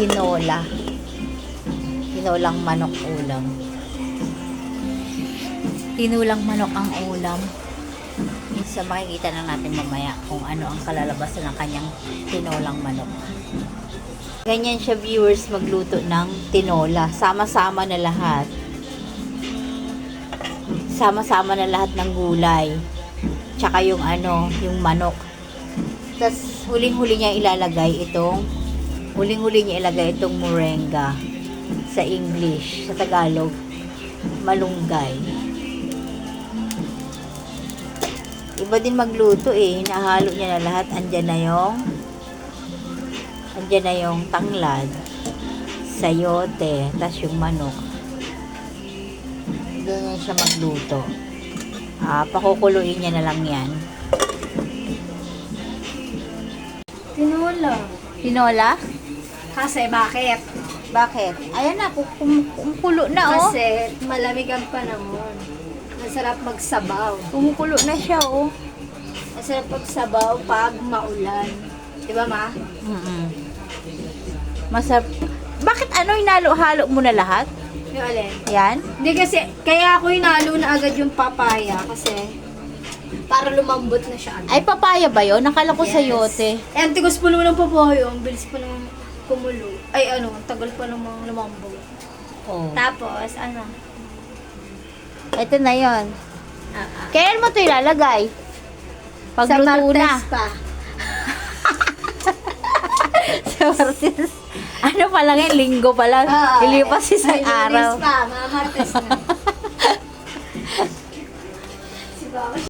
tinola. Tinolang manok ulam. Tinulang manok ang ulam. Sa makikita na natin mamaya kung ano ang kalalabasan ng kanyang tinolang manok. Ganyan siya viewers magluto ng tinola. Sama-sama na lahat. Sama-sama na lahat ng gulay. Tsaka yung ano, yung manok. Tapos huling-huli niya ilalagay itong huling-huli niya ilagay itong moringa sa English, sa Tagalog, malunggay. Iba din magluto eh. Hinahalo niya na lahat. Andyan na yung andyan na yung tanglad, sayote, tas yung manok. Ganyan siya magluto. Ah, pakukuluin niya na lang yan. Tinola. Tinola? Kasi bakit? Bakit? Ayan na, kum- kum- kumukulo na oh. Kasi malamig ang panahon. Masarap magsabaw. Kumukulo na siya oh. Masarap magsabaw pag maulan. Di ba ma? Mm Masarap. Bakit ano, hinalo-halo mo na lahat? Yung alin? Yan? Hindi kasi, kaya ako hinalo na agad yung papaya kasi para lumambot na siya agad. Ay, papaya ba yun? Nakala ko sayote. Eh, ang tigas naman ng papaya. Ang bilis pa naman kumulo. Ay, ano, ang tagal pa namang lumambot. Oh. Tapos, ano? Ito na yon. Ah, ah. Kailan mo ito ilalagay? Sa Pagluto na. Martes pa. Sa Martes. Ano pa lang yan? Linggo pa lang. Oo, Ilipas eh, isang may lunes araw. pa, mga Martes na. si Baka